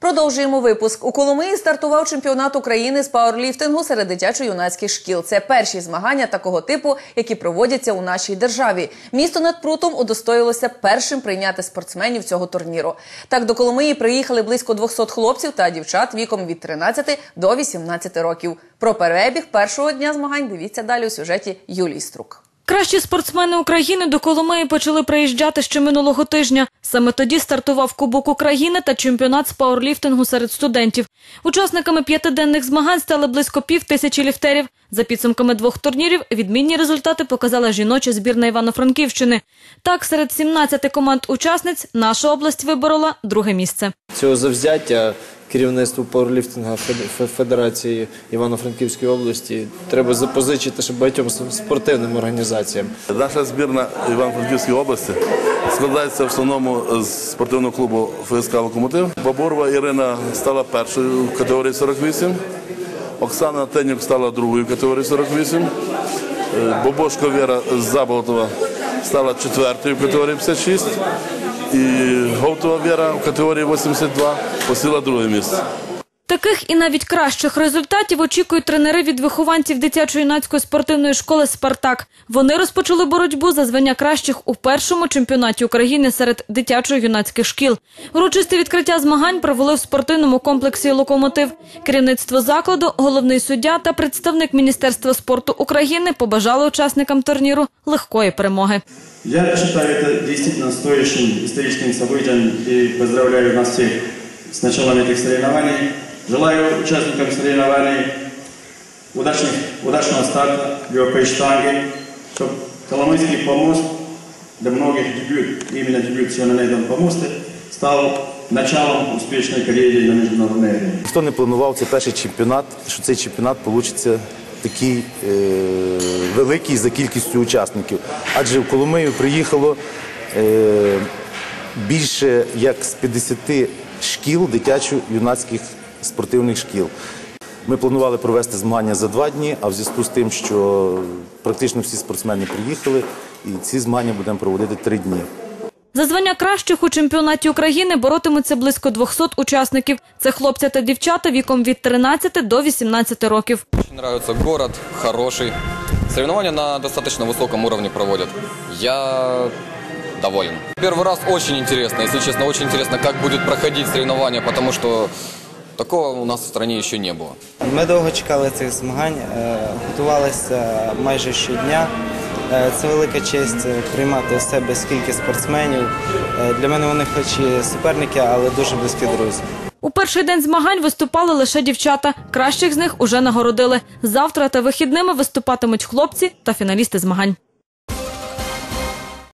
Продовжуємо випуск. У Коломиї стартував чемпіонат України з пауерліфтингу серед дитячо-юнацьких шкіл. Це перші змагання такого типу, які проводяться у нашій державі. Місто над прутом удостоїлося першим прийняти спортсменів цього турніру. Так до Коломиї приїхали близько 200 хлопців та дівчат віком від 13 до 18 років. Про перебіг першого дня змагань дивіться далі у сюжеті Юлії Струк. Кращі спортсмени України до Коломиї почали приїжджати ще минулого тижня. Саме тоді стартував Кубок України та чемпіонат з пауерліфтингу серед студентів. Учасниками п'ятиденних змагань стали близько пів тисячі ліфтерів. За підсумками двох турнірів відмінні результати показала жіноча збірна Івано-Франківщини. Так, серед 17 команд учасниць наша область виборола друге місце. Цього завзяття керівництву пауерліфтинга Федерації Івано-Франківської області треба запозичити ще багатьом спортивним організаціям. Наша збірна Івано-Франківської області складається в основному з спортивного клубу ФСК Локомотив. Бабурова Ірина стала першою в категорії 48. Оксана Тенюк стала другою в категорії 48. Е, Бобошко Віра з Заболотова стала четвертою в категорії 56. І Говтова Віра в категорії 82 посіла друге місце. Таких і навіть кращих результатів очікують тренери від вихованців дитячо-юнацької спортивної школи Спартак. Вони розпочали боротьбу за звання кращих у першому чемпіонаті України серед дитячо-юнацьких шкіл. Урочисте відкриття змагань провели в спортивному комплексі Локомотив. Керівництво закладу, головний суддя та представник Міністерства спорту України побажали учасникам турніру легкої перемоги. Я считаю это действительно стоящим историческим событием и поздравляю нас всех с началом этих соревнований. Желаю участникам соревнований удачных, удачного старта легкой штанги, чтобы Коломойский помост для многих дебют, именно дебют сегодня на этом помосте, стал началом успешной карьеры на международной арене. Ніхто не планував цей перший чемпіонат, що цей чемпіонат вийде такий е, великий за кількістю учасників. Адже в Коломию приїхало е, більше як з 50 шкіл дитячо-юнацьких спортивних шкіл. Ми планували провести змагання за два дні, а в зв'язку з тим, що практично всі спортсмени приїхали, і ці змагання будемо проводити три дні. За звання кращих у чемпіонаті України боротимуться близько 200 учасників. Це хлопці та дівчата віком від 13 до 18 років. Очень нравится город, хороший. Соревнования на достаточно высоком уровне проводят. Я доволен. Первый раз очень интересно, если честно, очень интересно, как будет проходить соревнования, потому что такого у нас в стране еще не было. Ми довго чекали цих змагань, е, готувалися майже щодня. Е, Це велика честь е, приймати у себе скільки спортсменів. Е, Для мене вони хоч і суперники, але дуже близькі друзі. У перший день змагань виступали лише дівчата. Кращих з них уже нагородили. Завтра та вихідними виступатимуть хлопці та фіналісти змагань.